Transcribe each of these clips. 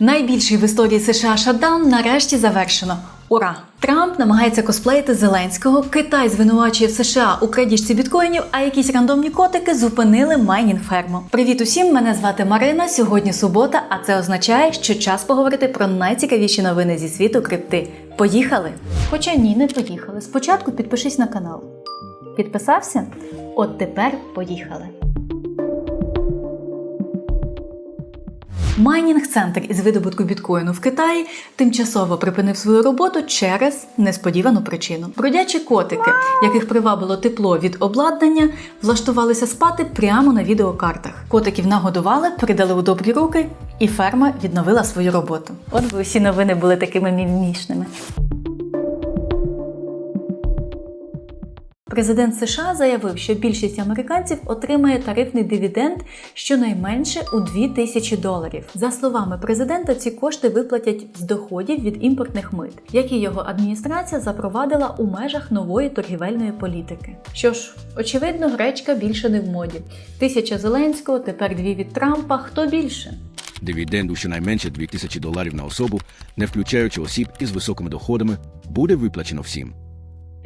Найбільший в історії США шатдаун нарешті завершено. Ура! Трамп намагається косплеїти Зеленського. Китай звинувачує США у крадіжці біткоїнів, а якісь рандомні котики зупинили майнінг ферму. Привіт усім! Мене звати Марина. Сьогодні субота, а це означає, що час поговорити про найцікавіші новини зі світу крипти. Поїхали! Хоча ні, не поїхали. Спочатку підпишись на канал. Підписався? От тепер поїхали. Майнінг-центр із видобутку біткоїну в Китаї тимчасово припинив свою роботу через несподівану причину. Бродячі котики, яких привабило тепло від обладнання, влаштувалися спати прямо на відеокартах. Котиків нагодували, передали у добрі руки, і ферма відновила свою роботу. От би усі новини були такими мімішними. Президент США заявив, що більшість американців отримає тарифний дивіденд щонайменше у 2 тисячі доларів. За словами президента, ці кошти виплатять з доходів від імпортних мит, які його адміністрація запровадила у межах нової торгівельної політики. Що ж, очевидно, гречка більше не в моді. Тисяча Зеленського, тепер дві від Трампа. Хто більше? Дивіденд у щонайменше 2000 доларів на особу, не включаючи осіб із високими доходами, буде виплачено всім.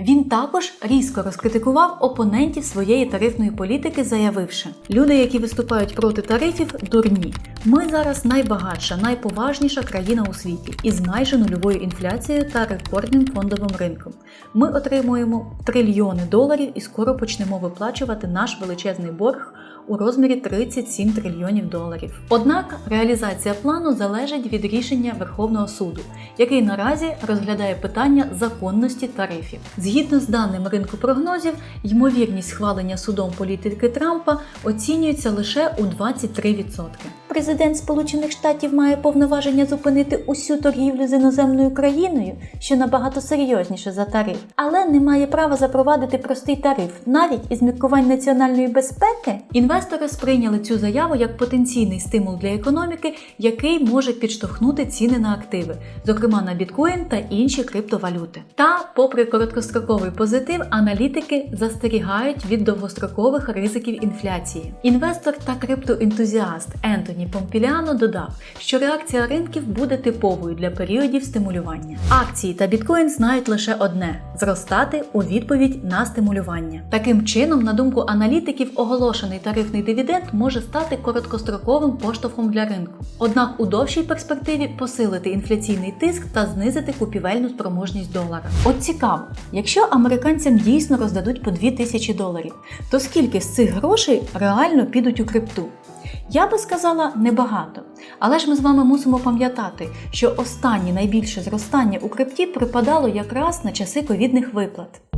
Він також різко розкритикував опонентів своєї тарифної політики, заявивши: люди, які виступають проти тарифів, дурні. Ми зараз найбагатша, найповажніша країна у світі із майже нульовою інфляцією та рекордним фондовим ринком. Ми отримуємо трильйони доларів і скоро почнемо виплачувати наш величезний борг у розмірі 37 трильйонів доларів. Однак реалізація плану залежить від рішення Верховного суду, який наразі розглядає питання законності тарифів. Згідно з даним ринку прогнозів, ймовірність схвалення судом політики Трампа оцінюється лише у 23%. Президент Сполучених Штатів має повноваження зупинити усю торгівлю з іноземною країною, що набагато серйозніше за тариф, але не має права запровадити простий тариф, навіть із міркувань національної безпеки. Інвестори сприйняли цю заяву як потенційний стимул для економіки, який може підштовхнути ціни на активи, зокрема на біткоін та інші криптовалюти. Та, попри короткостроковий позитив, аналітики застерігають від довгострокових ризиків інфляції. Інвестор та криптоентузіаст Ентоні Помпіліано додав, що реакція ринків буде типовою для періодів стимулювання. Акції та біткоін знають лише одне зростати у відповідь на стимулювання. Таким чином, на думку аналітиків, оголошений тарифний дивіденд може стати короткостроковим поштовхом для ринку. Однак у довшій перспективі посилити інфляційний тиск та знизити купівельну спроможність долара. От цікаво, якщо американцям дійсно роздадуть по 2000 доларів, то скільки з цих грошей реально підуть у крипту? Я би сказала небагато. Але ж ми з вами мусимо пам'ятати, що останнє найбільше зростання у крипті припадало якраз на часи ковідних виплат.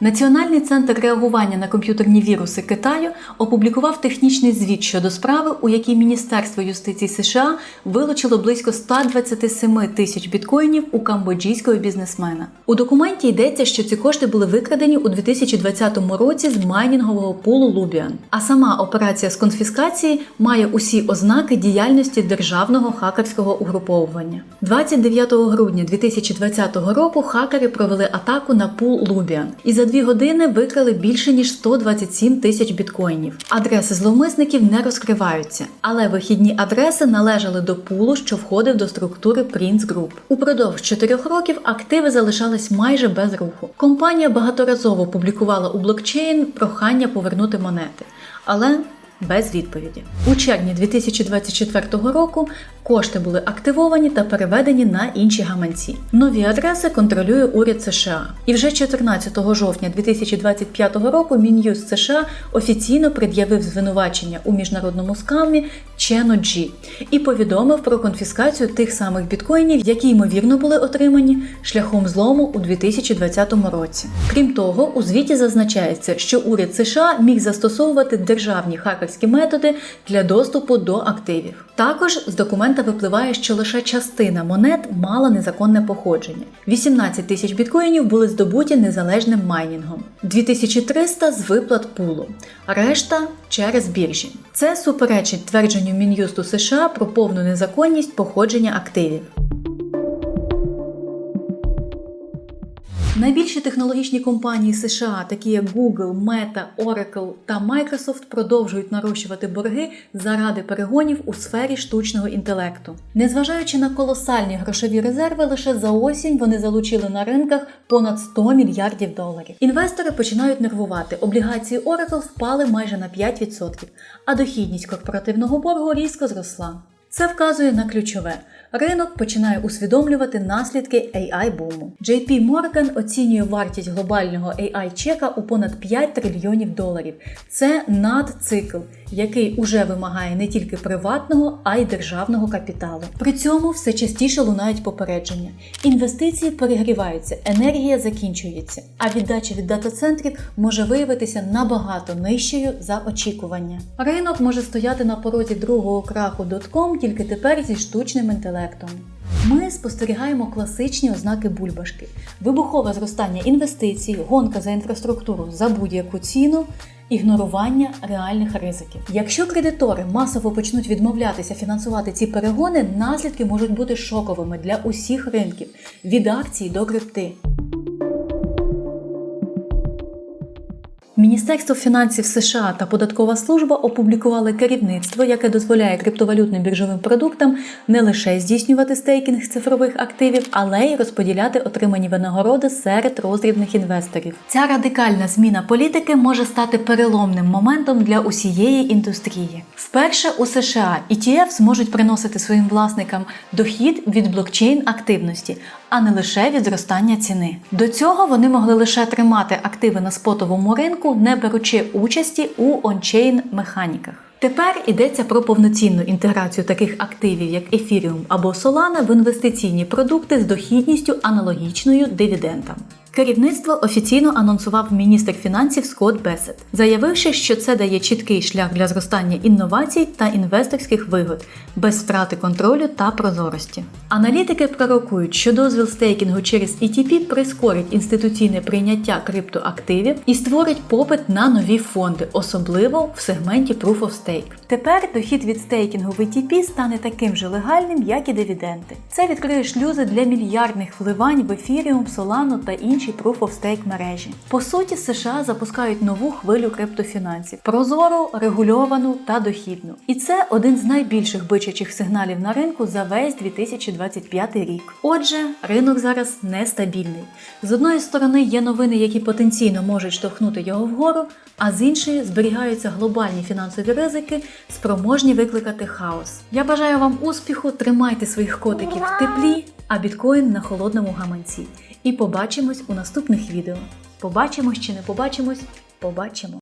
Національний центр реагування на комп'ютерні віруси Китаю опублікував технічний звіт щодо справи, у якій Міністерство юстиції США вилучило близько 127 тисяч біткоїнів у камбоджійського бізнесмена. У документі йдеться, що ці кошти були викрадені у 2020 році з майнінгового пулу Лубіан. А сама операція з конфіскації має усі ознаки діяльності державного хакерського угруповування. 29 грудня 2020 року хакери провели атаку на пул Лубіан і за дві години викрали більше ніж 127 тисяч біткоїнів. Адреси зловмисників не розкриваються, але вихідні адреси належали до пулу, що входив до структури Prince Group. Упродовж чотирьох років активи залишались майже без руху. Компанія багаторазово публікувала у блокчейн прохання повернути монети, але без відповіді. У червні 2024 року кошти були активовані та переведені на інші гаманці. Нові адреси контролює уряд США. І вже 14 жовтня 2025 року Мін'юст США офіційно пред'явив звинувачення у міжнародному скамі Чено Джі і повідомив про конфіскацію тих самих біткоїнів, які ймовірно були отримані шляхом злому у 2020 році. Крім того, у звіті зазначається, що уряд США міг застосовувати державні хакерські методи для доступу до активів. Також з документа випливає, що лише частина монет мала незаконне походження. 18 тисяч біткоїнів були здобуті незалежним майнінгом, 2300 з виплат пулу, решта через біржі. Це суперечить твердженню Мін'юсту США про повну незаконність походження активів. Найбільші технологічні компанії США, такі як Google, Meta, Oracle та Microsoft, продовжують нарощувати борги заради перегонів у сфері штучного інтелекту. Незважаючи на колосальні грошові резерви, лише за осінь вони залучили на ринках понад 100 мільярдів доларів. Інвестори починають нервувати. Облігації Oracle впали майже на 5%, а дохідність корпоративного боргу різко зросла. Це вказує на ключове. Ринок починає усвідомлювати наслідки AI буму. JP Morgan оцінює вартість глобального AI чека у понад 5 трильйонів доларів. Це надцикл, який уже вимагає не тільки приватного, а й державного капіталу. При цьому все частіше лунають попередження. Інвестиції перегріваються, енергія закінчується, а віддача від дата-центрів може виявитися набагато нижчою за очікування. Ринок може стояти на порозі другого краху дотком тільки тепер зі штучним інтелектом. Ми спостерігаємо класичні ознаки бульбашки: вибухове зростання інвестицій, гонка за інфраструктуру за будь-яку ціну. Ігнорування реальних ризиків. Якщо кредитори масово почнуть відмовлятися фінансувати ці перегони, наслідки можуть бути шоковими для усіх ринків від акцій до крипти. Міністерство фінансів США та податкова служба опублікували керівництво, яке дозволяє криптовалютним біржовим продуктам не лише здійснювати стейкінг цифрових активів, але й розподіляти отримані винагороди серед роздрібних інвесторів. Ця радикальна зміна політики може стати переломним моментом для усієї індустрії. Вперше у США ETF зможуть приносити своїм власникам дохід від блокчейн активності, а не лише від зростання ціни. До цього вони могли лише тримати активи на спотовому ринку, не беручи участі у ончейн механіках. Тепер йдеться про повноцінну інтеграцію таких активів, як Ethereum або Solana, в інвестиційні продукти з дохідністю аналогічною дивідендам. Керівництво офіційно анонсував міністр фінансів Скотт Бесет, заявивши, що це дає чіткий шлях для зростання інновацій та інвесторських вигод без втрати контролю та прозорості. Аналітики пророкують, що дозвіл стейкінгу через ETP прискорить інституційне прийняття криптоактивів і створить попит на нові фонди, особливо в сегменті Proof of Stake. Тепер дохід від стейкінгу в ETP стане таким же легальним, як і дивіденди. Це відкриє шлюзи для мільярдних вливань в Ethereum, Solana та інші Proof of Stake мережі. По суті, США запускають нову хвилю криптофінансів прозору, регульовану та дохідну. І це один з найбільших бичачих сигналів на ринку за весь 2025 рік. Отже, ринок зараз нестабільний. З одної сторони є новини, які потенційно можуть штовхнути його вгору, а з іншої зберігаються глобальні фінансові ризики, спроможні викликати хаос. Я бажаю вам успіху, тримайте своїх котиків в теплі, а біткоін на холодному гаманці. І побачимось у наступних відео. Побачимось чи не побачимось, побачимо.